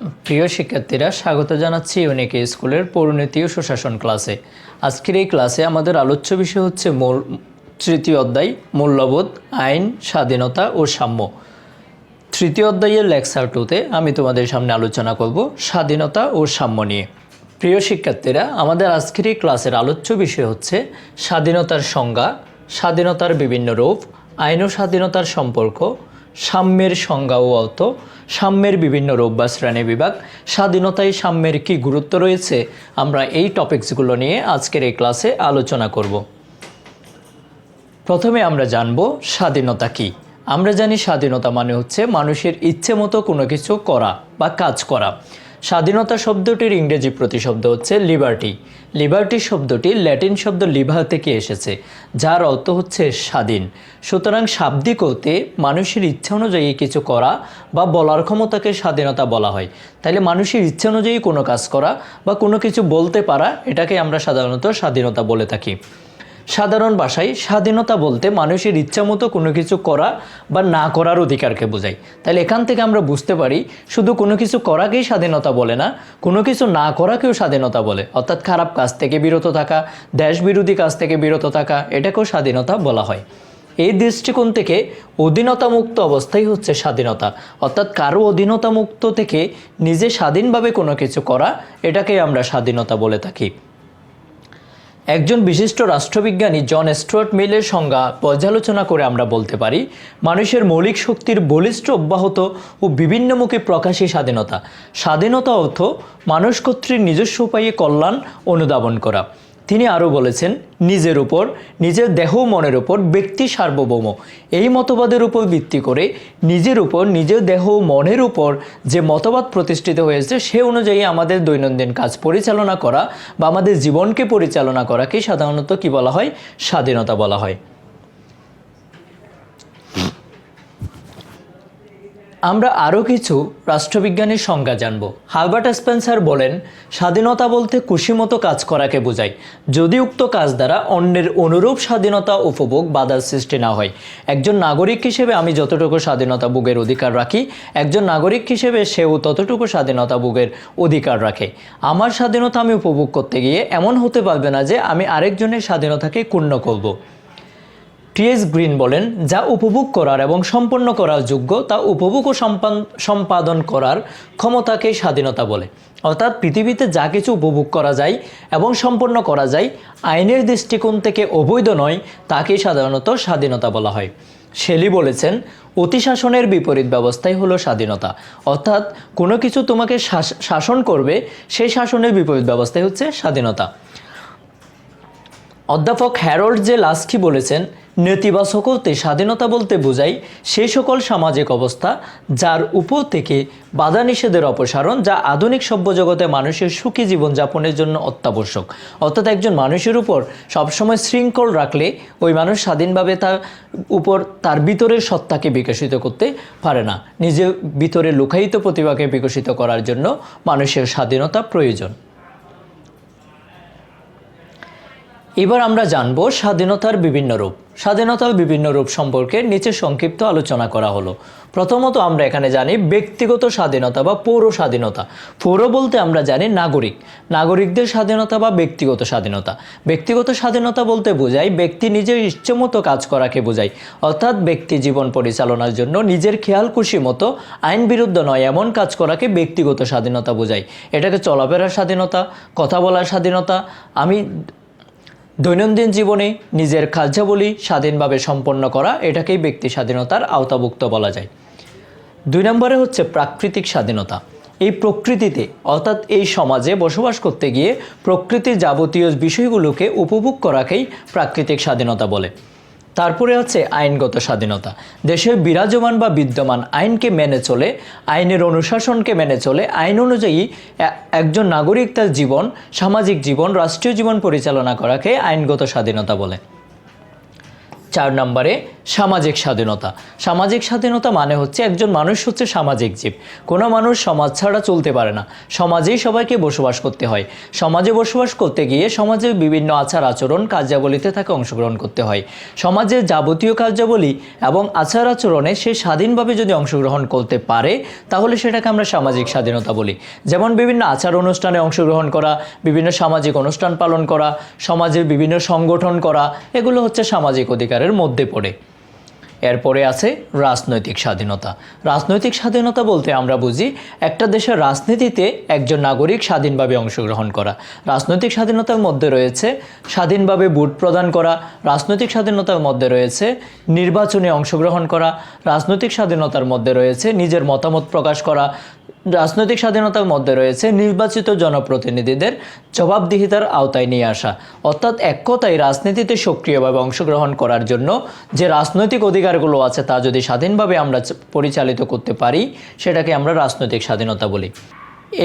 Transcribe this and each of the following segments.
প্রিয় শিক্ষার্থীরা, স্বাগত জানাচ্ছি ইউনিক স্কুলের পরিণতি ও সুশাসন ক্লাসে। আজকের এই ক্লাসে আমাদের আলোচ্য বিষয় হচ্ছে মূল, তৃতীয় অধ্যায়, মূল্যবোধ, আইন, স্বাধীনতা ও সাম্য। তৃতীয় অধ্যায়ের লেকচার টুতে আমি তোমাদের সামনে আলোচনা করব স্বাধীনতা ও সাম্য নিয়ে। প্রিয় শিক্ষার্থীরা, আমাদের আজকের এই ক্লাসের আলোচ্য বিষয় হচ্ছে স্বাধীনতার সংজ্ঞা, স্বাধীনতার বিভিন্ন রূপ, আইন ও স্বাধীনতার সম্পর্ক সাম্যের সংজ্ঞা ও অর্থ সাম্যের বিভিন্ন রূপ বা শ্রেণি বিভাগ। স্বাধীনতায় সাম্যের কি গুরুত্ব রয়েছে? আমরা এই টপিকসগুলো নিয়ে আজকের এই ক্লাসে আলোচনা করব। প্রথমে আমরা জানব স্বাধীনতা কি। আমরা জানি স্বাধীনতা মানে হচ্ছে মানুষের ইচ্ছে মতো কোনো কিছু করা বা কাজ করা। স্বাধীনতা শব্দটির ইংরেজি প্রতিশব্দ হচ্ছে লিবার্টি লিবার্টি শব্দটি ল্যাটিন শব্দ লিভার থেকে এসেছে, যার অর্থ হচ্ছে স্বাধীন। সুতরাং শাব্দিক অর্থে মানুষের ইচ্ছা অনুযায়ী কিছু করা বা বলার ক্ষমতাকে স্বাধীনতা বলা হয়। তাইলে মানুষের ইচ্ছা অনুযায়ী কোনো কাজ করা বা কোনো কিছু বলতে পারা, এটাকে আমরা সাধারণত স্বাধীনতা বলে থাকি। সাধারণ ভাষায় স্বাধীনতা বলতে মানুষের ইচ্ছামতো কোনো কিছু করা বা না করার অধিকারকে বোঝায়। তাহলে এখান থেকে আমরা বুঝতে পারি, শুধু কোনো কিছু করাকেই স্বাধীনতা বলে না, কোনো কিছু না করাকেও স্বাধীনতা বলে। অর্থাৎ খারাপ কাজ থেকে বিরত থাকা দেশ বিরোধী কাজ থেকে বিরত থাকা, এটাকেও স্বাধীনতা বলা হয়। এই দৃষ্টিকোণ থেকে অধীনতামুক্ত অবস্থাই হচ্ছে স্বাধীনতা। অর্থাৎ কারও অধীনতামুক্ত থেকে নিজে স্বাধীনভাবে কোনো কিছু করা, এটাকেই আমরা স্বাধীনতা বলে থাকি। একজন বিশিষ্ট রাষ্ট্রবিজ্ঞানী জন স্টুয়ার্ট মিলের সংজ্ঞা পর্যালোচনা করে আমরা বলতে পারি, মানুষের মৌলিক শক্তির বলিষ্ঠ অব্যাহত ও বিভিন্নমুখী প্রকাশী স্বাধীনতা। স্বাধীনতা অর্থ মানুষ কর্তৃক নিজস্ব উপায়ে কল্যাণ, অনুধাবন করা। তিনি আরও বলেছেন, নিজের উপর, নিজের দেহ মনের উপর ব্যক্তি সার্বভৌম। এই মতবাদের উপর ভিত্তি করে নিজের উপর, নিজের দেহ মনের উপর যে মতবাদ প্রতিষ্ঠিত হয়েছে, সে অনুযায়ী আমাদের দৈনন্দিন কাজ পরিচালনা করা বা আমাদের জীবনকে পরিচালনা করাকে সাধারণত কি বলা হয়? স্বাধীনতা বলা হয়। আমরা আরও কিছু রাষ্ট্রবিজ্ঞানের সংজ্ঞা জানব। হার্বার্ট স্পেন্সার বলেন, স্বাধীনতা বলতে খুশিমতো কাজ করাকে বোঝায়। যদি উক্ত কাজ দ্বারা অন্যের অনুরূপ স্বাধীনতা উপভোগ বাধার সৃষ্টি না হয়। একজন নাগরিক হিসেবে আমি যতটুকু স্বাধীনতা ভোগের অধিকার রাখি, একজন নাগরিক হিসেবে সেও ততটুকু স্বাধীনতা ভোগের অধিকার রাখে। আমার স্বাধীনতা আমি উপভোগ করতে গিয়ে এমন হতে পারবে না যে আমি আরেকজনের স্বাধীনতাকে ক্ষুণ্ণ করব। টিএস গ্রিন বলেন, যা উপভোগ করার এবং সম্পন্ন করার যোগ্য, তা উপভোগ ও সম্পাদন করার ক্ষমতাকে স্বাধীনতা বলে। অর্থাৎ পৃথিবীতে যা কিছু উপভোগ করা যায় এবং সম্পন্ন করা যায়, আইনের দৃষ্টিকোণ থেকে অবৈধ নয়, তাকে সাধারণত স্বাধীনতা বলা হয়। শেলি বলেছেন, অতিশাসনের বিপরীত ব্যবস্থাই হলো স্বাধীনতা। অর্থাৎ কোনো কিছু তোমাকে শাস- শাসন করবে, সেই শাসনের বিপরীত ব্যবস্থাই হচ্ছে স্বাধীনতা। অধ্যাপক হ্যারল্ড জে লাস্কি বলেছেন নেতিবাচক হতে স্বাধীনতা বলতে বোঝায় সেই সকল সামাজিক অবস্থা, যার উপর থেকে বাধা নিষেধের অপসারণ, যা আধুনিক সভ্য জগতে মানুষের সুখী জীবনযাপনের জন্য অত্যাবশ্যক। অর্থাৎ একজন মানুষের উপর সবসময় শৃঙ্খল রাখলে ওই মানুষ স্বাধীনভাবে তার উপর তার ভিতরের সত্তাকে বিকশিত করতে পারে না। নিজের ভিতরে লুকায়িত প্রতিভাকে বিকশিত করার জন্য মানুষের স্বাধীনতা প্রয়োজন। এবার আমরা জানব স্বাধীনতার বিভিন্ন রূপ। স্বাধীনতার বিভিন্ন রূপ সম্পর্কে নিচে সংক্ষিপ্ত আলোচনা করা হলো। প্রথমত আমরা এখানে জানি ব্যক্তিগত স্বাধীনতা বা পৌর স্বাধীনতা। পৌর বলতে আমরা জানি নাগরিক। নাগরিকদের স্বাধীনতা বা ব্যক্তিগত স্বাধীনতা। ব্যক্তিগত স্বাধীনতা বলতে বোঝায় ব্যক্তি নিজের ইচ্ছেমতো কাজ করাকে বোঝায়। অর্থাৎ ব্যক্তি জীবন পরিচালনার জন্য নিজের খেয়াল খুশি মতো আইন বিরুদ্ধ নয়, এমন কাজ করাকে ব্যক্তিগত স্বাধীনতা বোঝায়। এটাকে চলাফেরার স্বাধীনতা, কথা বলার স্বাধীনতা, আমি দৈনন্দিন জীবনে নিজের কার্যাবলী স্বাধীনভাবে সম্পন্ন করা, এটাকেই ব্যক্তি স্বাধীনতার আওতাভুক্ত বলা যায়। দুই নম্বরে হচ্ছে প্রাকৃতিক স্বাধীনতা। এই প্রকৃতিতে, অর্থাৎ এই সমাজে বসবাস করতে গিয়ে প্রকৃতির যাবতীয় বিষয়গুলোকে উপভোগ করাকেই প্রাকৃতিক স্বাধীনতা বলে। তারপরে আছে আইনগত স্বাধীনতা। দেশে বিরাজমান বা বিদ্যমান আইনকে মেনে চলে, আইনের অনুশাসনকে মেনে চলে, আইন অনুযায়ী একজন নাগরিক তার জীবন, সামাজিক জীবন, রাষ্ট্রীয় জীবন পরিচালনা করাকে আইনগত স্বাধীনতা বলে। চার নম্বরে সামাজিক স্বাধীনতা। সামাজিক স্বাধীনতা মানে হচ্ছে একজন মানুষ হচ্ছে সামাজিক জীব। কোনো মানুষ সমাজ ছাড়া চলতে পারে না। সমাজেই সবাইকে বসবাস করতে হয়। সমাজে বসবাস করতে গিয়ে সমাজের বিভিন্ন আচার আচরণ, কার্যাবলীতে তাকে অংশগ্রহণ করতে হয়। সমাজের যাবতীয় কার্যাবলী এবং আচার আচরণে সে স্বাধীনভাবে যদি অংশগ্রহণ করতে পারে, তাহলে সেটাকে আমরা সামাজিক স্বাধীনতা বলি। যেমন বিভিন্ন আচার অনুষ্ঠানে অংশগ্রহণ করা, বিভিন্ন সামাজিক অনুষ্ঠান পালন করা, সমাজের বিভিন্ন সংগঠন করা, এগুলো হচ্ছে সামাজিক অধিকারের মধ্যে পড়ে। এরপরে আছে রাজনৈতিক স্বাধীনতা। রাজনৈতিক স্বাধীনতা বলতে আমরা বুঝি একটা দেশের রাজনীতিতে একজন নাগরিক স্বাধীনভাবে অংশগ্রহণ করা। রাজনৈতিক স্বাধীনতার মধ্যে রয়েছে স্বাধীনভাবে ভোট প্রদান করা। রাজনৈতিক স্বাধীনতার মধ্যে রয়েছে নির্বাচনে অংশগ্রহণ করা। রাজনৈতিক স্বাধীনতার মধ্যে রয়েছে নিজের মতামত প্রকাশ করা। রাজনৈতিক স্বাধীনতার মধ্যে রয়েছে নির্বাচিত জনপ্রতিনিধিদের জবাবদিহিতার আওতায় নিয়ে আসা। অর্থাৎ এক কথায় রাজনীতিতে সক্রিয়ভাবে অংশগ্রহণ করার জন্য যে রাজনৈতিক অধিকারগুলো আছে তা যদি স্বাধীনভাবে আমরা পরিচালিত করতে পারি, সেটাকে আমরা রাজনৈতিক স্বাধীনতা বলি।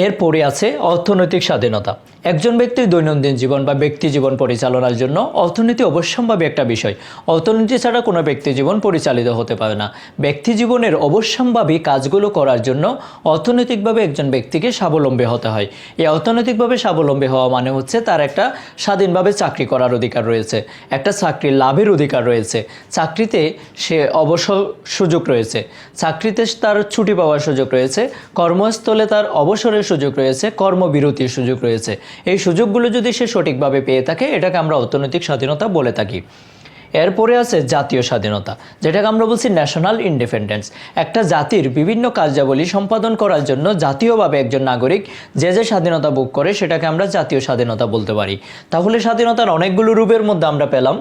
এরপরে আছে অর্থনৈতিক স্বাধীনতা। একজন ব্যক্তির দৈনন্দিন জীবন বা ব্যক্তি জীবন পরিচালনার জন্য অর্থনীতি অবশ্যম্ভাবী একটা বিষয়। অর্থনীতি ছাড়া কোনো ব্যক্তি জীবন পরিচালিত হতে পারে না। ব্যক্তি জীবনের অবশ্যম্ভাবী কাজগুলো করার জন্য অর্থনৈতিকভাবে একজন ব্যক্তিকে স্বাবলম্বী হতে হয়। এই অর্থনৈতিকভাবে স্বাবলম্বী হওয়া মানে হচ্ছে তার একটা স্বাধীনভাবে চাকরি করার অধিকার রয়েছে। একটা চাকরি লাভের অধিকার রয়েছে। চাকরিতে সে অবসর সুযোগ রয়েছে। চাকরিতে তার ছুটি পাওয়ার সুযোগ রয়েছে। কর্মস্থলে তার অবসরের সুযোগ রয়েছে। কর্মবিরতির সুযোগ রয়েছে। এই সুযোগগুলো যদি সে সঠিকভাবে পেয়ে থাকে, এটাকে আমরা অর্থনৈতিক স্বাধীনতা বলে থাকি। এরপরে আছে জাতীয় স্বাধীনতা, যেটাকে আমরা বলছি ন্যাশনাল ইন্ডিপেন্ডেন্স একটা জাতির বিভিন্ন কার্যাবলী সম্পাদন করার জন্য জাতীয়ভাবে একজন নাগরিক যে যে স্বাধীনতা ভোগ করে, সেটাকে আমরা জাতীয় স্বাধীনতা বলতে পারি। তাহলে স্বাধীনতার অনেকগুলো রূপের মধ্যে আমরা পেলাম।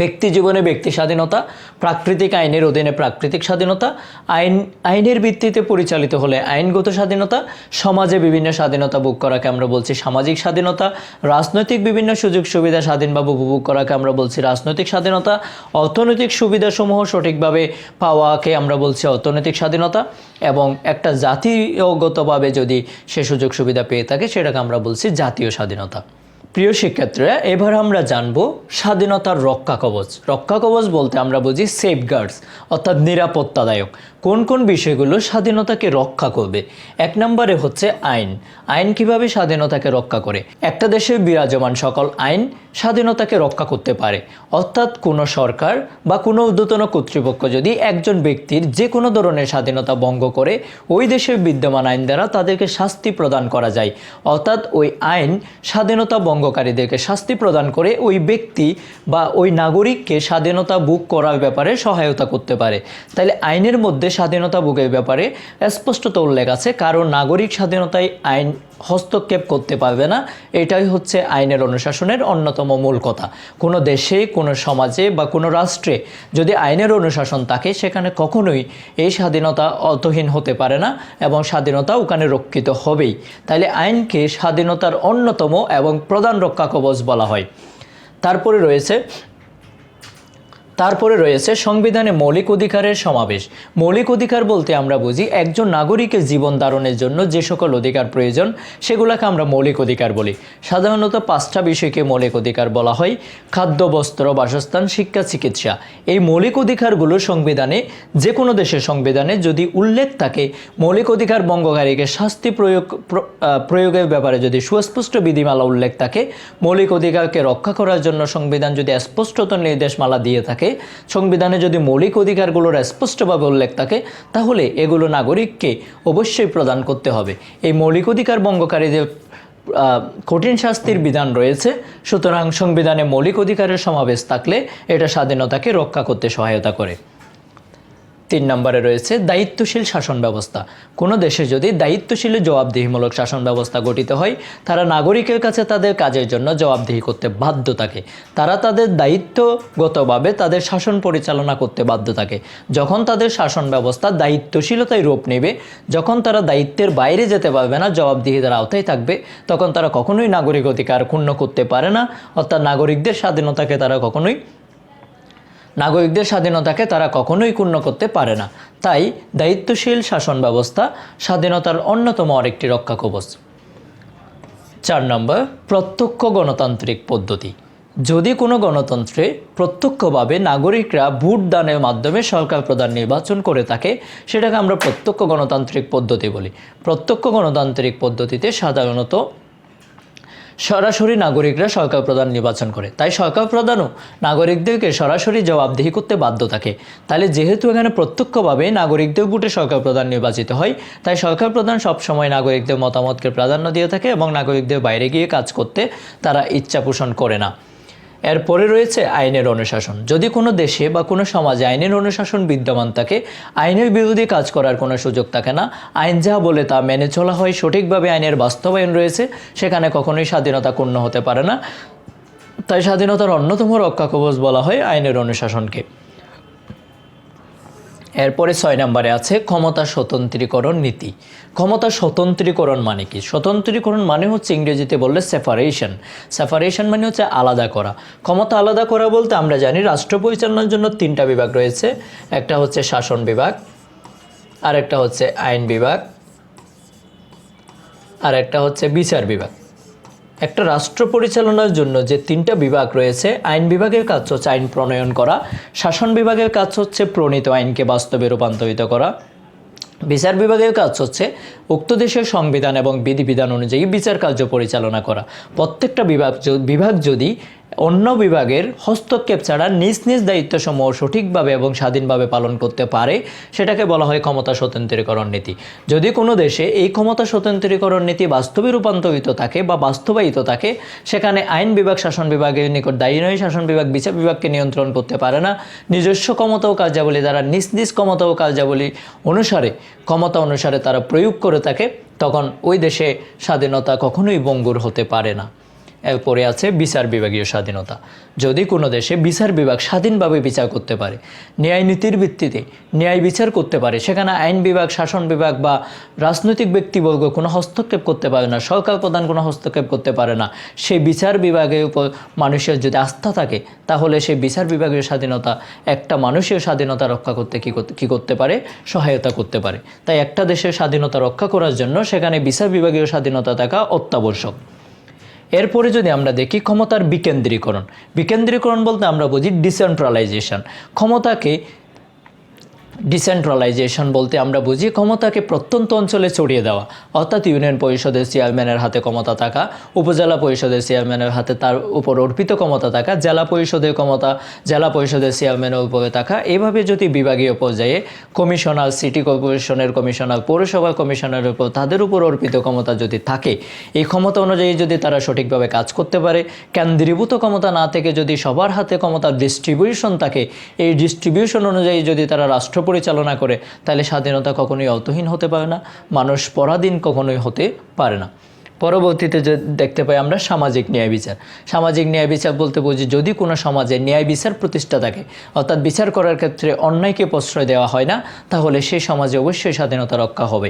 ব্যক্তি জীবনে ব্যক্তি স্বাধীনতা, প্রাকৃতিক আইনের অধীনে প্রাকৃতিক স্বাধীনতা, আইন, আইনের ভিত্তিতে পরিচালিত হলে আইনগত স্বাধীনতা, সমাজে বিভিন্ন স্বাধীনতা ভোগ করাকে আমরা বলছি সামাজিক স্বাধীনতা, রাজনৈতিক বিভিন্ন সুযোগ সুবিধা স্বাধীনভাবে উপভোগ করাকে আমরা বলছি রাজনৈতিক স্বাধীনতা, অর্থনৈতিক সুবিধাসমূহ সঠিকভাবে পাওয়াকে আমরা বলছি অর্থনৈতিক স্বাধীনতা এবং একটা জাতীয়গতভাবে যদি সে সুযোগ সুবিধা পেয়ে থাকে সেটাকে আমরা বলছি জাতীয় স্বাধীনতা। প্রিয় শিক্ষার্থীরা, এবার আমরা জানব স্বাধীনতার রক্ষা কবচ। রক্ষা কবচ বলতে আমরা বুঝি সেফগার্ডস অর্থাৎ নিরাপত্তাদায়ক। কোন কোন বিষয়গুলো স্বাধীনতাকে রক্ষা করবে? এক নম্বরে হচ্ছে আইন। আইন কীভাবে স্বাধীনতাকে রক্ষা করে? একটা দেশে বিরাজমান সকল আইন স্বাধীনতাকে রক্ষা করতে পারে। অর্থাৎ কোনো সরকার বা কোনো ঊর্ধ্বতন কর্তৃপক্ষ যদি একজন ব্যক্তির যে কোনো ধরনের স্বাধীনতা ভঙ্গ করে, ওই দেশের বিদ্যমান আইন দ্বারা তাদেরকে শাস্তি প্রদান করা যায়। অর্থাৎ ওই আইন স্বাধীনতা ভঙ্গকারীদেরকে শাস্তি প্রদান করে ওই ব্যক্তি বা ওই নাগরিককে স্বাধীনতা বুক করার ব্যাপারে সহায়তা করতে পারে। তাহলে আইনের মধ্যে স্বাধীনতা বুকের ব্যাপারে স্পষ্টত উল্লেখ আছে, কারণ নাগরিক স্বাধীনতায় আইন হস্তক্ষেপ করতে পারবে না, এটাই হচ্ছে আইনের অনুশাসনের অন্যতম মূল কথা। কোনো দেশে, কোনো সমাজে বা কোনো রাষ্ট্রে যদি আইনের অনুশাসন থাকে, সেখানে কখনোই এই স্বাধীনতা অর্থহীন হতে পারে না এবং স্বাধীনতা ওখানে রক্ষিত হবেই। তাইলে আইনকে স্বাধীনতার অন্যতম এবং প্রধান রক্ষা কবচ বলা হয়। তারপরে রয়েছে তারপরে রয়েছে সংবিধানে মৌলিক অধিকারের সমাবেশ। মৌলিক অধিকার বলতে আমরা বুঝি একজন নাগরিকের জীবন ধারণের জন্য যে সকল অধিকার প্রয়োজন, সেগুলোকে আমরা মৌলিক অধিকার বলি। সাধারণত পাঁচটা বিষয়কে মৌলিক অধিকার বলা হয়। খাদ্য, বস্ত্র, বাসস্থান, শিক্ষা, চিকিৎসা। এই মৌলিক অধিকারগুলো সংবিধানে যে কোনো দেশের সংবিধানে যদি উল্লেখ থাকে, মৌলিক অধিকার ভঙ্গকারীকে শাস্তি প্রয়োগ, প্র- প্রয়োগের ব্যাপারে যদি সুস্পষ্ট বিধিমালা উল্লেখ থাকে, মৌলিক অধিকারকে রক্ষা করার জন্য সংবিধান যদি স্পষ্টত নির্দেশমালা দিয়ে থাকে সংবিধানে যদি মৌলিক অধিকারগুলোর স্পষ্টভাবে উল্লেখ থাকে, তাহলে এগুলো নাগরিককে অবশ্যই প্রদান করতে হবে। এই মৌলিক অধিকার ভঙ্গকারীদের কঠিন শাস্তির বিধান রয়েছে, সুতরাং সংবিধানে মৌলিক অধিকারের সমাবেশ থাকলে এটা স্বাধীনতাকে রক্ষা করতে সহায়তা করে। তিন নম্বরে রয়েছে দায়িত্বশীল শাসন ব্যবস্থা। কোনো দেশে যদি দায়িত্বশীল জবাবদিহিমূলক শাসন ব্যবস্থা গঠিত হয়, তারা নাগরিকের কাছে তাদের কাজের জন্য জবাবদিহি করতে বাধ্য থাকে। তারা তাদের দায়িত্বগতভাবে তাদের শাসন পরিচালনা করতে বাধ্য থাকে। যখন তাদের শাসন ব্যবস্থা দায়িত্বশীলতায় রূপ নেবে, যখন তারা দায়িত্বের বাইরে যেতে পারবে না, জবাবদিহিতার আওতায় থাকবে, তখন তারা কখনোই নাগরিক অধিকার ক্ষুণ্ণ করতে পারে না। অর্থাৎ নাগরিকদের স্বাধীনতাকে তারা কখনোই নাগরিকদের স্বাধীনতাকে তারা কখনোই ক্ষুণ্ণ করতে পারে না। তাই দায়িত্বশীল শাসন ব্যবস্থা স্বাধীনতার অন্যতম আরেকটি রক্ষা কবচ। চার নম্বর, প্রত্যক্ষ গণতান্ত্রিক পদ্ধতি। যদি কোনো গণতন্ত্রে প্রত্যক্ষভাবে নাগরিকরা ভোট দানের মাধ্যমে সরকার প্রধান নির্বাচন করে থাকে, সেটাকে আমরা প্রত্যক্ষ গণতান্ত্রিক পদ্ধতি বলি। প্রত্যক্ষ গণতান্ত্রিক পদ্ধতিতে সাধারণত সরাসরি নাগরিকরা সরকার প্রধান নির্বাচন করে। তাই সরকার প্রধানও নাগরিকদেরকে সরাসরি জবাবদিহি করতে বাধ্য থাকে। তাহলে যেহেতু এখানে প্রত্যক্ষভাবে নাগরিকদের ভোটে সরকার প্রধান নির্বাচিত হয়, তাই সরকার প্রধান সবসময় নাগরিকদের মতামতকে প্রাধান্য দিয়ে থাকে এবং নাগরিকদের বাইরে গিয়ে কাজ করতে তারা ইচ্ছা পোষণ করে না। এরপরে রয়েছে আইনের অনুশাসন। যদি কোনো দেশে বা কোনো সমাজে আইনের অনুশাসন বিদ্যমান থাকে, আইনের বিরোধী কাজ করার কোনো সুযোগ থাকে না। আইন যা বলে তা মেনে চলা হয়, সঠিকভাবে আইনের বাস্তবায়ন রয়েছে, সেখানে কখনোই স্বাধীনতা পূর্ণ হতে পারে না। তাই স্বাধীনতার অন্যতম রক্ষা কবচ বলা হয় আইনের অনুশাসনকে। এরপরে ছয় নম্বরে আছে ক্ষমতা স্বতন্ত্রীকরণ নীতি। ক্ষমতা স্বতন্ত্রীকরণ মানে কি? স্বতন্ত্রীকরণ মানে হচ্ছে ইংরেজিতে বললে সেপারেশন সেপারেশন মানে হচ্ছে আলাদা করা। ক্ষমতা আলাদা করা বলতে আমরা জানি রাষ্ট্র পরিচালনার জন্য তিনটা বিভাগ রয়েছে। একটা হচ্ছে শাসন বিভাগ আর একটা হচ্ছে আইন বিভাগ আর একটা হচ্ছে বিচার বিভাগ। একটা রাষ্ট্র পরিচালনার জন্য যে তিনটা বিভাগ রয়েছে, আইন বিভাগের কাজ হচ্ছে আইন প্রণয়ন করা, শাসন বিভাগের কাজ হচ্ছে প্রণীত আইনকে বাস্তবে রূপান্তরিত করা। বিচার বিভাগের কাজ হচ্ছে উক্ত দেশের সংবিধান এবং বিধিবিধান অনুযায়ী বিচার কার্য পরিচালনা করা। প্রত্যেকটা বিভাগ বিভাগ যদি অন্য বিভাগের হস্তক্ষেপ ছাড়া নিজ নিজ দায়িত্বসমূহ সঠিকভাবে এবং স্বাধীনভাবে পালন করতে পারে, সেটাকে বলা হয় ক্ষমতা স্বতন্ত্রীকরণ নীতি। যদি কোনো দেশে এই ক্ষমতা স্বতন্ত্রীকরণ নীতি বাস্তবে রূপান্তরিত থাকে বা বাস্তবায়িত থাকে, সেখানে আইন বিভাগ, শাসন বিভাগের নিকট দায়ী নয়, শাসন বিভাগ, বিচার বিভাগকে নিয়ন্ত্রণ করতে পারে না। নিজস্ব ক্ষমতা ও কার্যাবলী দ্বারা নিজ নিজ ক্ষমতা ও কার্যাবলী অনুসারে, ক্ষমতা অনুসারে তারা প্রয়োগ করে থাকে, তখন ওই দেশে স্বাধীনতা কখনোই বঙ্গুর হতে পারে না। এরপরে আছে বিচার বিভাগীয় স্বাধীনতা। যদি কোনো দেশে বিচার বিভাগ স্বাধীনভাবে বিচার করতে পারে, ন্যায় নীতির ভিত্তিতে ন্যায় বিচার করতে পারে, সেখানে আইন বিভাগ, শাসন বিভাগ বা রাজনৈতিক ব্যক্তিবর্গ কোনো হস্তক্ষেপ করতে পারে না, সরকার প্রধান কোনো হস্তক্ষেপ করতে পারে না, সেই বিচার বিভাগের উপর মানুষের যদি আস্থা থাকে, তাহলে সেই বিচার বিভাগীয় স্বাধীনতা একটা মানুষের স্বাধীনতা রক্ষা করতে কী করতে কী করতে পারে? সহায়তা করতে পারে। তাই একটা দেশের স্বাধীনতা রক্ষা করার জন্য সেখানে বিচার বিভাগীয় স্বাধীনতা থাকা অত্যাবশ্যক। এরপরে যদি আমরা দেখি ক্ষমতার বিকেন্দ্রীকরণ বিকেন্দ্রীকরণ বলতে আমরা বুঝি ডিসেন্ট্রালাইজেশন ক্ষমতাকে ডিসেন্ট্রালাইজেশন বলতে আমরা বুঝি ক্ষমতাকে প্রত্যন্ত অঞ্চলে ছড়িয়ে দেওয়া। অর্থাৎ ইউনিয়ন পরিষদের চেয়ারম্যানের হাতে ক্ষমতা থাকা, উপজেলা পরিষদের চেয়ারম্যানের হাতে তার উপর অর্পিত ক্ষমতা থাকা, জেলা পরিষদের ক্ষমতা, জেলা পরিষদের চেয়ারম্যানের উপরে থাকা, এভাবে যদি বিভাগীয় পর্যায়ে কমিশনার, সিটি কর্পোরেশনের কমিশনার পৌরসভা কমিশনারের উপর তাদের উপর অর্পিত ক্ষমতা যদি থাকে, এই ক্ষমতা অনুযায়ী যদি তারা সঠিকভাবে কাজ করতে পারে, কেন্দ্রীভূত ক্ষমতা না থেকে যদি সবার হাতে ক্ষমতার ডিস্ট্রিবিউশন থাকে, এই ডিস্ট্রিবিউশন অনুযায়ী যদি তারা রাষ্ট্র পরিচালনা করে তাহলে স্বাধীনতা কখনোই অর্থহীন হতে পারে না, মানুষ পরাধীন কখনোই হতে পারে না। পরবর্তীতে যে দেখতে পাই আমরা সামাজিক ন্যায় বিচার। সামাজিক ন্যায় বিচার বলতে বুঝি যদি কোনো সমাজে ন্যায় বিচার প্রতিষ্ঠা থাকে, অর্থাৎ বিচার করার ক্ষেত্রে অন্যায়কে প্রশ্রয় দেওয়া হয় না, তাহলে সেই সমাজে অবশ্যই স্বাধীনতা রক্ষা হবে।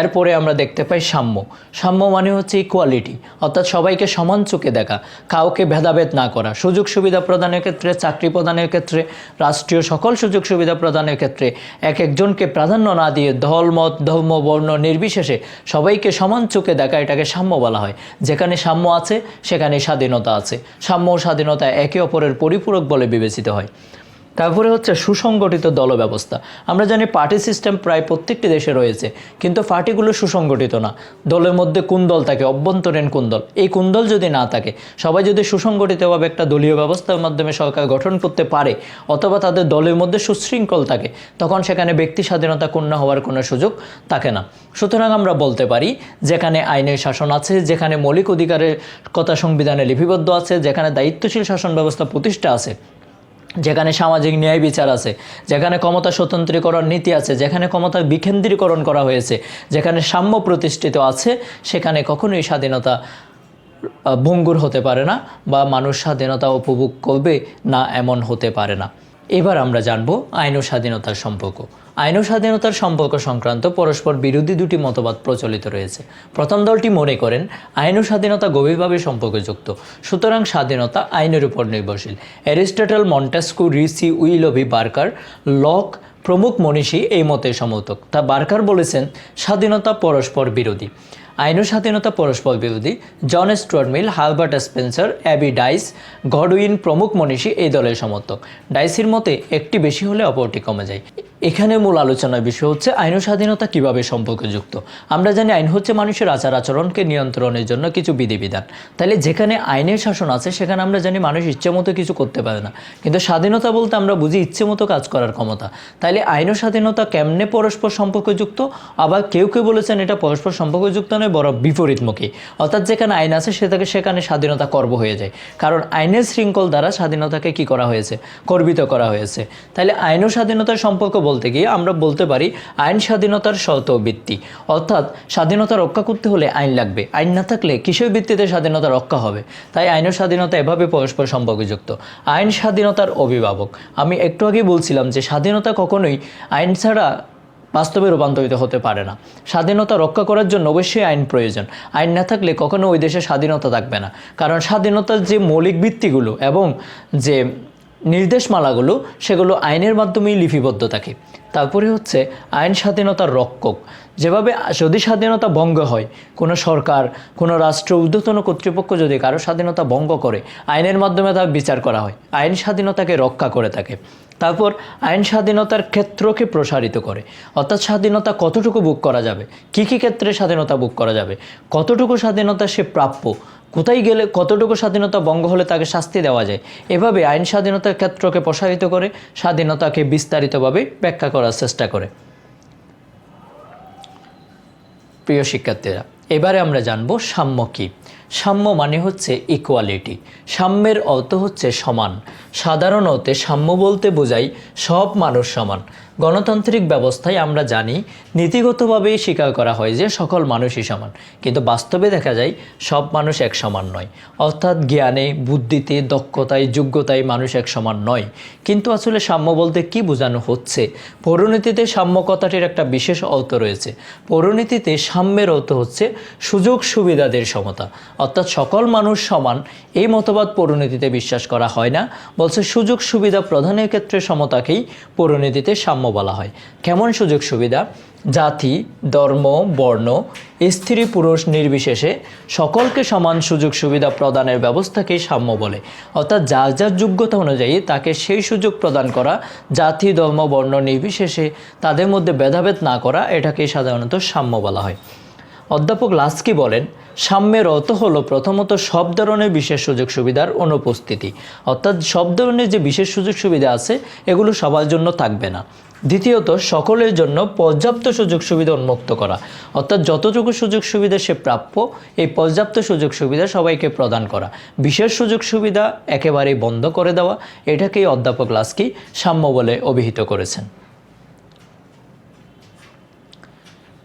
এরপরে আমরা দেখতে পাই সাম্য। সাম্য মানে হচ্ছে ইকুয়ালিটি অর্থাৎ সবাইকে সমান চোখে দেখা, কাউকে ভেদাভেদ না করা, সুযোগ সুবিধা প্রদানের ক্ষেত্রে, চাকরি প্রদানের ক্ষেত্রে, রাষ্ট্রীয় সকল সুযোগ সুবিধা প্রদানের ক্ষেত্রে, এক একজনকে প্রাধান্য না দিয়ে দল, মত, ধর্ম, বর্ণ নির্বিশেষে সবাইকে সমান চোখে দেখা এটাকে সাম্য বলা হয়। যেখানে সাম্য আছে, সেখানে স্বাধীনতা আছে। সাম্য ও স্বাধীনতা একে অপরের পরিপূরক বলে বিবেচিত হয়। তারপরে হচ্ছে সুসংগঠিত দল ব্যবস্থা আমরা জানি পার্টি সিস্টেম প্রায় প্রত্যেকটি দেশে রয়েছে, কিন্তু পার্টিগুলো সুসংগঠিত না। দলের মধ্যে কোন দল থাকে, অভ্যন্তরীণ কোন দল? এই কোন দল যদি না থাকে, সবাই যদি সুসংগঠিতভাবে একটা দলীয় ব্যবস্থার মাধ্যমে সরকার গঠন করতে পারে, অথবা তাদের দলের মধ্যে সুশৃঙ্খল থাকে, তখন সেখানে ব্যক্তি স্বাধীনতা ক্ষুণ্ণ হওয়ার কোনো সুযোগ থাকে না। সুতরাং আমরা বলতে পারি, যেখানে আইনের শাসন আছে, যেখানে মৌলিক অধিকারের কথা সংবিধানে লিপিবদ্ধ আছে, যেখানে দায়িত্বশীল শাসন ব্যবস্থা প্রতিষ্ঠা আছে যেখানে সামাজিক ন্যায় বিচার আছে, যেখানে ক্ষমতা স্বতন্ত্রীকরণ নীতি আছে, যেখানে ক্ষমতা বিকেন্দ্রীকরণ করা হয়েছে, যেখানে সাম্য প্রতিষ্ঠিত আছে, সেখানে কখনোই স্বাধীনতা ভঙ্গুর হতে পারে না বা মানুষ স্বাধীনতা উপভোগ করবে না এমন হতে পারে না। এবার আমরা জানব আইন ও স্বাধীনতার সম্পর্ক। আইন ও স্বাধীনতার সম্পর্ক সংক্রান্ত পরস্পর বিরোধী দুটি মতবাদ প্রচলিত রয়েছে। প্রথম দলটি মনে করেন, আইন ও স্বাধীনতা গভীরভাবে সম্পর্কযুক্ত। সুতরাং স্বাধীনতা আইনের উপর নির্ভরশীল। অ্যারিস্টটল, মন্টেস্কু, রিসি, উইলভি, বার্কার, লক, প্রমুখ মনীষী এই মতের সমর্থক। তা বার্কার বলেছেন, স্বাধীনতা পরস্পর বিরোধী। আইন ও স্বাধীনতা পরস্পর বিরোধী John Stuart Mill, Herbert Spencer, A V Dicey, Godwin প্রমুখ মনীষী এই দলের সমর্থক। ডাইসির মতে, একটি বেশি হলে অপরটি কমে যায়। এখানে মূল আলোচনার বিষয় হচ্ছে আইন ও স্বাধীনতা কীভাবে সম্পর্কযুক্ত? আমরা জানি আইন হচ্ছে মানুষের আচার আচরণকে নিয়ন্ত্রণের জন্য কিছু বিধিবিধান। তাহলে যেখানে আইনের শাসন আছে, সেখানে আমরা জানি মানুষ ইচ্ছে মতো কিছু করতে পারে না। কিন্তু স্বাধীনতা বলতে আমরা বুঝি ইচ্ছে মতো কাজ করার ক্ষমতা। তাইলে আইন ও স্বাধীনতা কেমনে পরস্পর সম্পর্কযুক্ত? আবার কেউ কেউ বলেছেন এটা পরস্পর সম্পর্কযুক্ত নয় বড় বিপরীতমুখী। অর্থাৎ যেখানে আইন আছে, সেটাকে সেখানে স্বাধীনতা কর্ব হয়ে যায়। কারণ আইনের শৃঙ্খল দ্বারা স্বাধীনতাকে কি করা হয়েছে? কর্বিত করা হয়েছে। তাহলে আইন ও স্বাধীনতার সম্পর্ক বলতে গিয়ে আমরা বলতে পারি আইন স্বাধীনতার শর্ত ভিত্তি অর্থাৎ স্বাধীনতা রক্ষা করতে হলে আইন লাগবে। আইন না থাকলে কিসের ভিত্তিতে স্বাধীনতা রক্ষা হবে? তাই আইন ও স্বাধীনতা এভাবে পরস্পর সম্পর্কযুক্ত। আইন স্বাধীনতার অভিভাবক। আমি একটু আগেই বলছিলাম যে স্বাধীনতা কখনোই আইন ছাড়া বাস্তবে রূপান্তরিত হতে পারে না। স্বাধীনতা রক্ষা করার জন্য অবশ্যই আইন প্রয়োজন। আইন না থাকলে কখনো ওই দেশে স্বাধীনতা থাকবে না। কারণ স্বাধীনতার যে মৌলিক ভিত্তিগুলো এবং যে নির্দেশমালাগুলো, সেগুলো আইনের মাধ্যমেই লিপিবদ্ধ থাকে। তারপরে হচ্ছে আইন স্বাধীনতার রক্ষক। যেভাবে যদি স্বাধীনতা ভঙ্গ হয়, কোনো সরকার, কোনো রাষ্ট্র, ঊর্ধ্বতন কর্তৃপক্ষ যদি কারও স্বাধীনতা ভঙ্গ করে, আইনের মাধ্যমে তার বিচার করা হয়। আইন স্বাধীনতাকে রক্ষা করে থাকে। তারপর আইন স্বাধীনতার ক্ষেত্রকে প্রসারিত করে। অর্থাৎ স্বাধীনতা কতটুকু বুক করা যাবে? কী কী ক্ষেত্রে স্বাধীনতা বুক করা যাবে? কতটুকু স্বাধীনতা সে প্রাপ্য? কোথায় গেলে কতটুকু স্বাধীনতা বঙ্গ হলে তাকে শাস্তি দেওয়া যায়? এভাবে আইন স্বাধীনতার ক্ষেত্রকে প্রসারিত করে স্বাধীনতাকে বিস্তারিতভাবে ব্যাখ্যা করার চেষ্টা করে। প্রিয় শিক্ষার্থীরা, এবারে আমরা জানব সাম্য কী। সাম্য মানে হচ্ছে ইকুয়ালিটি সাম্যের অর্থ হচ্ছে সমান। সাধারণ অর্থে সাম্য বলতে বোঝাই সব মানুষ সমান। গণতান্ত্রিক ব্যবস্থায় আমরা জানি, নীতিগতভাবেই স্বীকার করা হয় যে সকল মানুষই সমান। কিন্তু বাস্তবে দেখা যায়, সব মানুষ এক সমান নয়। অর্থাৎ জ্ঞানে, বুদ্ধিতে, দক্ষতায়, যোগ্যতায় মানুষ এক সমান নয়। কিন্তু আসলে সাম্য বলতে কি বোঝানো হচ্ছে? পরিণতিতে সাম্য কথাটির একটা বিশেষ অর্থ রয়েছে। পরিণতিতে সাম্যের অর্থ হচ্ছে সুযোগ সুবিধাদের সমতা। অর্থাৎ সকল মানুষ সমান, এই মতবাদ পরিণতিতে বিশ্বাস করা হয় না বলছে, সুযোগ সুবিধা প্রধানের ক্ষেত্রে সমতাকেই পরিণতিতে সাম্য বলা হয়। কেমন সুযোগ সুবিধা? জাতি, ধর্ম, বর্ণ, স্ত্রী, পুরুষ নির্বিশেষে সকলকে সমান সুযোগ সুবিধা প্রদানের ব্যবস্থাকেই সাম্য বলে। অর্থাৎ যার যার যোগ্যতা অনুযায়ী তাকে সেই সুযোগ প্রদান করা, জাতি, ধর্ম, বর্ণ নির্বিশেষে তাদের মধ্যে ভেদাভেদ না করা, এটাকেই সাধারণত সাম্য বলা হয়। অধ্যাপক লাস্কি বলেন সাম্যের অর্থ হলো প্রথমত সব ধরনের বিশেষ সুযোগ সুবিধার অনুপস্থিতি। অর্থাৎ সব ধরনের যে বিশেষ সুযোগ সুবিধা আছে, এগুলো সবার জন্য থাকবে না। দ্বিতীয়ত, সকলের জন্য পর্যাপ্ত সুযোগ সুবিধা উন্মুক্ত করা। অর্থাৎ যতটুকু সুযোগ সুবিধা সে প্রাপ্য, এই পর্যাপ্ত সুযোগ সুবিধা সবাইকে প্রদান করা। বিশেষ সুযোগ সুবিধা একেবারেই বন্ধ করে দেওয়া, এটাকেই অধ্যাপক লাস্কি সাম্য বলে অভিহিত করেছেন।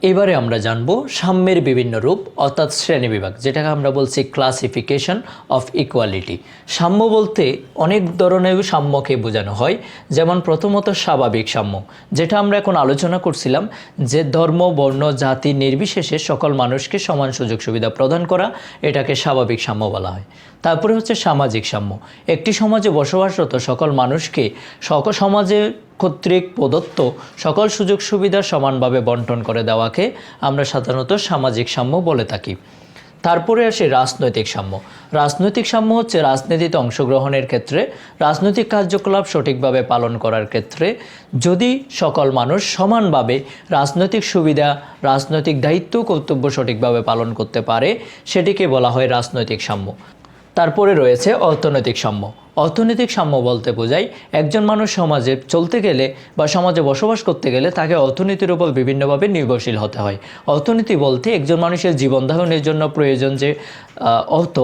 এবারে আমরা জানব সাম্যের বিভিন্ন রূপ, অর্থাৎ শ্রেণীবিভাগ যেটাকে আমরা বলছি ক্লাসিফিকেশন অফ ইকুয়ালিটি সাম্য বলতে অনেক ধরনের সাম্যকে বোঝানো হয়, যেমন প্রথমত স্বাভাবিক সাম্য, যেটা আমরা এখন আলোচনা করছিলাম যে ধর্ম, বর্ণ, জাতি নির্বিশেষে সকল মানুষকে সমান সুযোগ সুবিধা প্রদান করা, এটাকে স্বাভাবিক সাম্য বলা হয়। তারপরে হচ্ছে সামাজিক সাম্য, একটি সমাজে বসবাসরত সকল মানুষকে সকল সমাজে কর্তৃক প্রদত্ত সকল সুযোগ সুবিধা সমানভাবে বন্টন করে দেওয়াকে আমরা সাধারণত সামাজিক সাম্য বলে থাকি। তারপরে আসে রাজনৈতিক সাম্য। রাজনৈতিক সাম্য হচ্ছে রাজনীতিতে অংশগ্রহণের ক্ষেত্রে রাজনৈতিক কার্যকলাপ সঠিকভাবে পালন করার ক্ষেত্রে যদি সকল মানুষ সমানভাবে রাজনৈতিক সুবিধা, রাজনৈতিক দায়িত্ব, কর্তব্য সঠিকভাবে পালন করতে পারে, সেটিকে বলা হয় রাজনৈতিক সাম্য। তারপরে রয়েছে অর্থনৈতিক সাম্য। অর্থনৈতিক সাম্য বলতে বোঝায় একজন মানুষ সমাজে চলতে গেলে বা সমাজে বসবাস করতে গেলে তাকে অর্থনীতির উপর বিভিন্নভাবে নির্ভরশীল হতে হয়। অর্থনীতি বলতে একজন মানুষের জীবন ধারণের জন্য প্রয়োজন যে অর্থ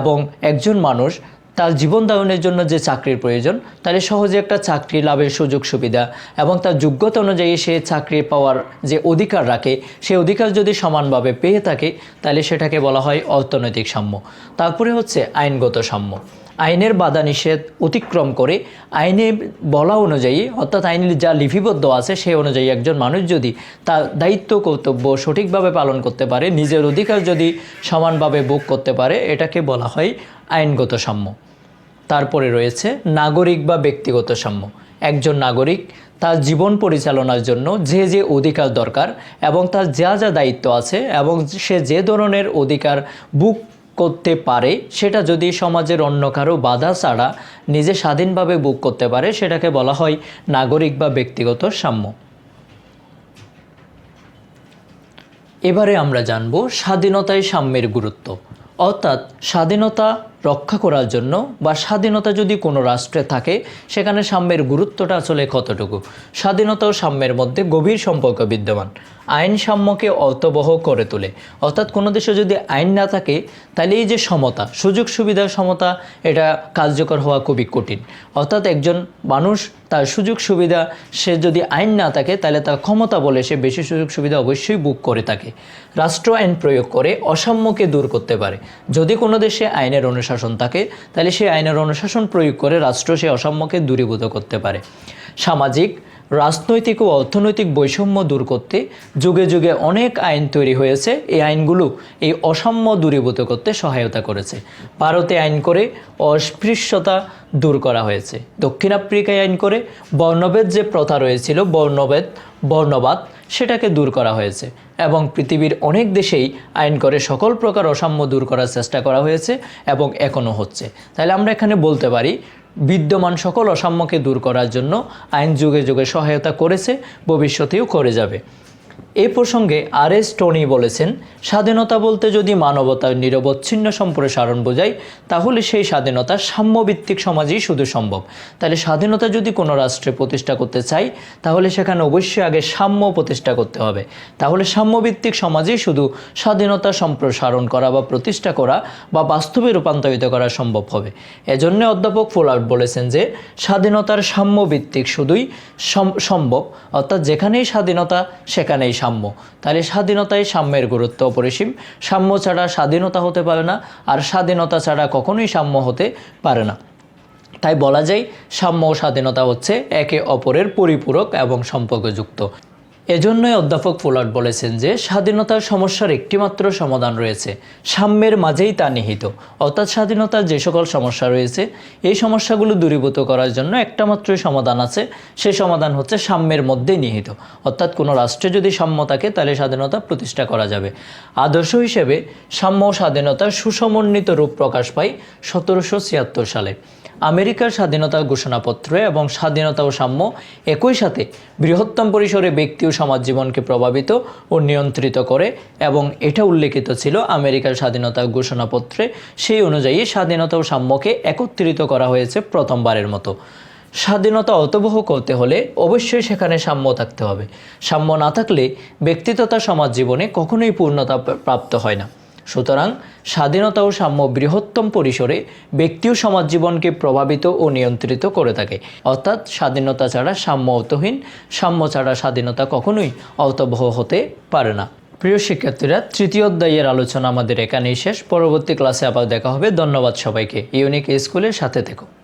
এবং একজন মানুষ তার জীবন ধারণের জন্য যে চাকরির প্রয়োজন, তাহলে সহজে একটা চাকরি লাভের সুযোগ সুবিধা এবং তার যোগ্যতা অনুযায়ী সে চাকরি পাওয়ার যে অধিকার রাখে সেই অধিকার যদি সমানভাবে পেয়ে থাকে, তাহলে সেটাকে বলা হয় অর্থনৈতিক সাম্য। তারপরে হচ্ছে আইনগত সাম্য। আইনের বাধা নিষেধ অতিক্রম করে আইনে বলা অনুযায়ী, অর্থাৎ আইনের যা লিপিবদ্ধ আছে সেই অনুযায়ী একজন মানুষ যদি তার দায়িত্ব, কর্তব্য সঠিকভাবে পালন করতে পারে, নিজের অধিকার যদি সমানভাবে ভোগ করতে পারে, এটাকে বলা হয় আইনগত সাম্য। তারপরে রয়েছে নাগরিক বা ব্যক্তিগত সাম্য। একজন নাগরিক তার জীবন পরিচালনার জন্য যে যে অধিকার দরকার এবং তার যা যা দায়িত্ব আছে এবং সে যে ধরনের অধিকার বুক করতে পারে, সেটা যদি সমাজের অন্য কারও বাধা ছাড়া নিজে স্বাধীনভাবে বুক করতে পারে, সেটাকে বলা হয় নাগরিক বা ব্যক্তিগত সাম্য। এবারে আমরা জানব স্বাধীনতায় সাম্যের গুরুত্ব। অর্থাৎ স্বাধীনতা রক্ষা করার জন্য বা স্বাধীনতা যদি কোনো রাষ্ট্রে থাকে, সেখানে সাম্যের গুরুত্বটা আসলে কতটুকু? স্বাধীনতা ও সাম্যের মধ্যে গভীর সম্পর্ক বিদ্যমান। আইন সাম্যকে অর্থবহ করে তোলে। অর্থাৎ কোনো দেশে যদি আইন না থাকে, তাহলে এই যে সমতা, সুযোগ সুবিধার সমতা, এটা কার্যকর হওয়া খুবই কঠিন। অর্থাৎ একজন মানুষ তার সুযোগ সুবিধা, সে যদি আইন না থাকে, তাহলে তার ক্ষমতা বলে সে বেশি সুযোগ সুবিধা অবশ্যই বুক করে থাকে। রাষ্ট্র আইন প্রয়োগ করে অসাম্যকে দূর করতে পারে। যদি কোনো দেশে আইনের অনুশাসন থাকে তাহলে সেই আইনের অনুশাসন প্রয়োগ করে রাষ্ট্র সেই অসাম্যকে দূরীভূত করতে পারে। সামাজিক রাজনৈতিক ও অর্থনৈতিক বৈষম্য দূর করতে যুগে যুগে অনেক আইন তৈরি হয়েছে। এই আইনগুলো এই অসাম্য দূরীভূত করতে সহায়তা করেছে। ভারতে আইন করে অস্পৃশ্যতা দূর করা হয়েছে। দক্ষিণ আফ্রিকায় আইন করে বর্ণভেদ যে প্রথা রয়েছিল, বর্ণভেদ, বর্ণবাদ, সেটাকে দূর করা হয়েছে। এবং পৃথিবীর অনেক দেশেই আইন করে সকল প্রকার অসাম্য দূর করার চেষ্টা করা হয়েছে এবং এখনও হচ্ছে। তাহলে আমরা এখানে বলতে পারি বিদ্যমান সকল অসাম্যকে দূর করার জন্য আইন যুগে যুগে সহায়তা করেছে ভবিষ্যতেও করে যাবে। এই প্রসঙ্গে আর এস টনি বলেছেন, স্বাধীনতা বলতে যদি মানবতার নিরবচ্ছিন্ন সম্প্রসারণ বোঝায় তাহলে সেই স্বাধীনতা সাম্যভিত্তিক সমাজেই শুধু সম্ভব। তাহলে স্বাধীনতা যদি কোনো রাষ্ট্রে প্রতিষ্ঠা করতে চাই, তাহলে সেখানে অবশ্যই আগে সাম্য প্রতিষ্ঠা করতে হবে। তাহলে সাম্যভিত্তিক সমাজেই শুধু স্বাধীনতা সম্প্রসারণ করা বা প্রতিষ্ঠা করা বা বাস্তবে রূপান্তরিত করা সম্ভব হবে। এজন্য অধ্যাপক ফোলার্ট বলেছেন যে, স্বাধীনতার সাম্যভিত্তিক শুধুই সম- সম্ভব, অর্থাৎ যেখানেই স্বাধীনতা, সেখানেই সাম্য। তাহলে স্বাধীনতায় সাম্যের গুরুত্ব, অপরিসীম। সাম্য ছাড়া স্বাধীনতা হতে পারে না, আর স্বাধীনতা ছাড়া কখনোই সাম্য হতে পারে না। তাই বলা যায়, সাম্য ও স্বাধীনতা হচ্ছে একে অপরের পরিপূরক এবং সম্পর্কযুক্ত। এজন্যই অধ্যাপক ফুলাট বলেছেন যে, স্বাধীনতার সমস্যার একটিমাত্র সমাধান রয়েছে। সাম্যের মাঝেই তা নিহিত। অর্থাৎ স্বাধীনতার যে সকল সমস্যা রয়েছে, এই সমস্যাগুলো দূরীভূত করার জন্য একটা মাত্রই সমাধান আছে। সে সমাধান হচ্ছে সাম্যের মধ্যেই নিহিত। অর্থাৎ কোনো রাষ্ট্রে যদি সাম্য থাকে, তাহলে স্বাধীনতা প্রতিষ্ঠা করা যাবে। আদর্শ হিসেবে সাম্য স্বাধীনতার সুসমন্বিত রূপ প্রকাশ পায় সতেরোশো ছিয়াত্তর সালে। আমেরিকার স্বাধীনতা ঘোষণাপত্রে এবং স্বাধীনতা ও সাম্য একই সাথে বৃহত্তম পরিসরে ব্যক্তি ও সমাজ জীবনকে প্রভাবিত ও নিয়ন্ত্রিত করে এবং এটা উল্লেখিত ছিল আমেরিকার স্বাধীনতা ঘোষণাপত্রে। সেই অনুযায়ী স্বাধীনতা ও সাম্যকে একত্রিত করা হয়েছে প্রথমবারের মতো। স্বাধীনতা অতবহ করতে হলে অবশ্যই সেখানে সাম্য থাকতে হবে। সাম্য না থাকলে ব্যক্তি তথা সমাজ জীবনে কখনোই পূর্ণতা প্রাপ্ত হয় না। সুতরাং স্বাধীনতা ও সাম্য বৃহত্তম পরিসরে ব্যক্তি ও সমাজ জীবনকে প্রভাবিত ও নিয়ন্ত্রিত করে থাকে। অর্থাৎ স্বাধীনতা ছাড়া সাম্য অতহীন সাম্য ছাড়া স্বাধীনতা কখনোই অতবহ হতে পারে না। প্রিয় শিক্ষার্থীরা, তৃতীয় অধ্যায়ের আলোচনা আমাদের এখানেই শেষ। পরবর্তী ক্লাসে আবার দেখা হবে। ধন্যবাদ সবাইকে। ইউনিক স্কুলের সাথে থেকো।